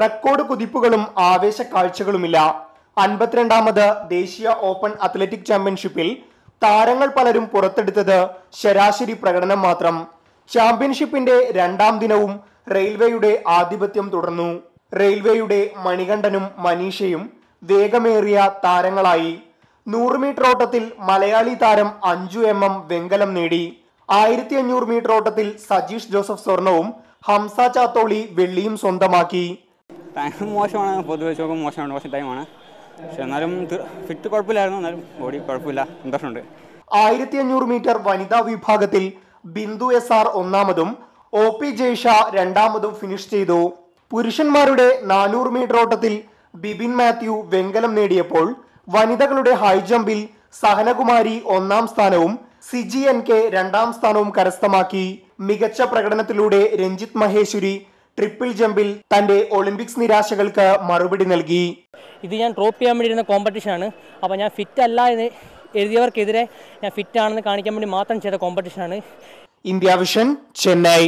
Record കുതിപ്പുകളും ആവേശ കാഴ്ചകളുമില്ല. അൻപത്തിരണ്ടാമത് ദേശീയ open athletic ചാമ്പ്യൻഷിപ്പിൽ താരങ്ങൾ പലരും പുറത്തെടുത്തത് ശരാശരി പ്രകടനം മാത്രം. ചാമ്പ്യൻഷിപ്പിന്റെ രണ്ടാം ദിനവും റെയിൽവേയുടെ ആധിപത്യം തുടർന്നു. റെയിൽവേയുടെ മണികണ്ഠനും മനീഷയും വേഗമേറിയ താരങ്ങളായി. നൂറ് മീറ്റർ ഓട്ടത്തിൽ മലയാളി താരം അഞ്ചു എം എം വെങ്കലം നേടി. ആയിരത്തി അഞ്ഞൂറ് മീറ്റർ ഓട്ടത്തിൽ സജീഷ് ജോസഫ് സ്വർണവും ഹംസ ചാത്തോളി വെള്ളിയും സ്വന്തമാക്കി. ടൈം മോശമാണ് പൊതുവെ ചോക്കും മോശമാണ് മോശം ടൈമാണ് പക്ഷെ എന്നാലും ഫിറ്റ് കുഴപ്പമില്ലായിരുന്നു എന്നാലും ബോഡി കുഴപ്പമില്ല. സന്തോഷമുണ്ട്. ആയിരത്തി അഞ്ഞൂറ് മീറ്റർ വനിതാ വിഭാഗത്തിൽ ബിന്ദു എസ് ആർ ഒന്നാമതും ഒ പി ജയ്ഷ രണ്ടാമതും ഫിനിഷ് ചെയ്തു. പുരുഷന്മാരുടെ നാനൂറ് മീറ്റർ ഓട്ടത്തിൽ ബിബിൻ മാത്യു വെങ്കലം നേടിയപ്പോൾ വനിതകളുടെ ഹൈ ജമ്പിൽ സഹനകുമാരി ഒന്നാം സ്ഥാനവും സിജി എൻ കെ രണ്ടാം സ്ഥാനവും കരസ്ഥമാക്കി. മികച്ച പ്രകടനത്തിലൂടെ രഞ്ജിത്ത് മഹേശ്വരി ട്രിപ്പിൾ ജമ്പിൽ തന്റെ ഒളിമ്പിക്സ് നിരാശകൾക്ക് മറുപടി നൽകി. ഇത് ഞാൻ ഡ്രോപ്പ് ചെയ്യാൻ വേണ്ടി ഇരുന്ന കോമ്പറ്റീഷനാണ്. അപ്പോൾ ഞാൻ ഫിറ്റ് അല്ല എന്ന് എഴുതിയവർക്കെതിരെ ഞാൻ ഫിറ്റ് ആണെന്ന് കാണിക്കാൻ വേണ്ടി മാത്രം ചെയ്ത കോമ്പറ്റീഷനാണ്. India Vision Chennai.